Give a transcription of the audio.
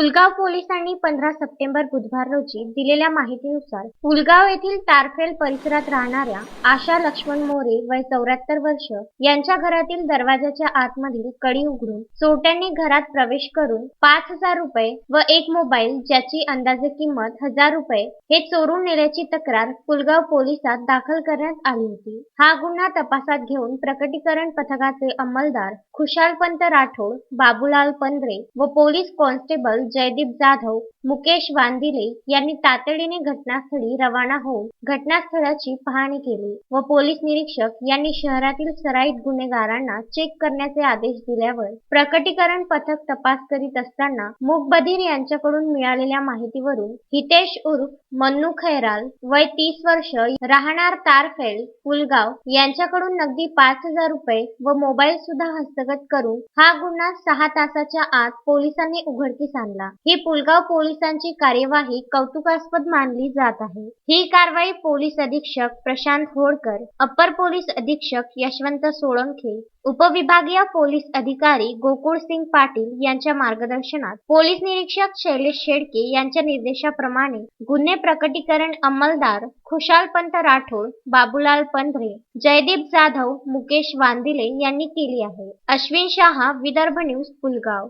पुलगाव पोलिसांनी पंधरा सप्टेंबर बुधवार रोजी दिलेल्या माहितीनुसार पुलगाव येथील तारफेल परिसरात राहणाऱ्या आशा लक्ष्मण मोरे वय चौऱ्याहत्तर वर्ष यांच्या घरातील दरवाजाच्या आतमधील कडी उघडून चोरट्यांनी घरात प्रवेश करून पाच हजार रुपये व एक मोबाईल ज्याची अंदाजे किंमत हजार रुपये हे चोरून नेल्याची तक्रार पुलगाव पोलिसात दाखल करण्यात आली होती. हा गुन्हा तपासात घेऊन प्रकटीकरण पथकाचे अंमलदार खुशालपंत राठोड बाबूलाल पंधरे व पोलीस कॉन्स्टेबल जयदीप जाधव मुकेश वांदिले यांनी तातडीने घटनास्थळी रवाना होऊन घटनास्थळाची पाहणी केली व पोलीस निरीक्षक यांनी शहरातील सराईत गुन्हेगारांना चेक करण्याचे आदेश दिल्यावर प्रकटीकरण पथक तपास करीत असताना मुकबधीर यांच्याकडून मिळालेल्या माहितीवरून हितेश उर्फ मन्नू खैराल वय तीस वर्ष राहणार तारफेल पुलगाव यांच्याकडून नगदी पाच हजार रुपये व मोबाईल सुद्धा हस्तगत करून हा गुन्हा सहा तासाच्या आत पोलिसांनी उघडकीस आणला. ही पुलगाव पोलिसांची कार्यवाही कौतुकास्पद मानली जात आहे. ही कारवाई पोलीस अधीक्षक प्रशांत होडकर अप्पर पोलीस अधीक्षक यशवंत सोळंखे उपविभागीय पोलीस अधिकारी गोकुळ सिंग पाटील यांच्या मार्गदर्शनात पोलीस निरीक्षक शैलेश शेडके यांच्या निर्देशाप्रमाणे गुन्हे प्रकटीकरण अंमलदार खुशालपंत राठोड बाबूलाल पंधरे जयदीप जाधव मुकेश वांदिले यांनी केली आहे. अश्विन शहा विदर्भ न्यूज पुलगाव.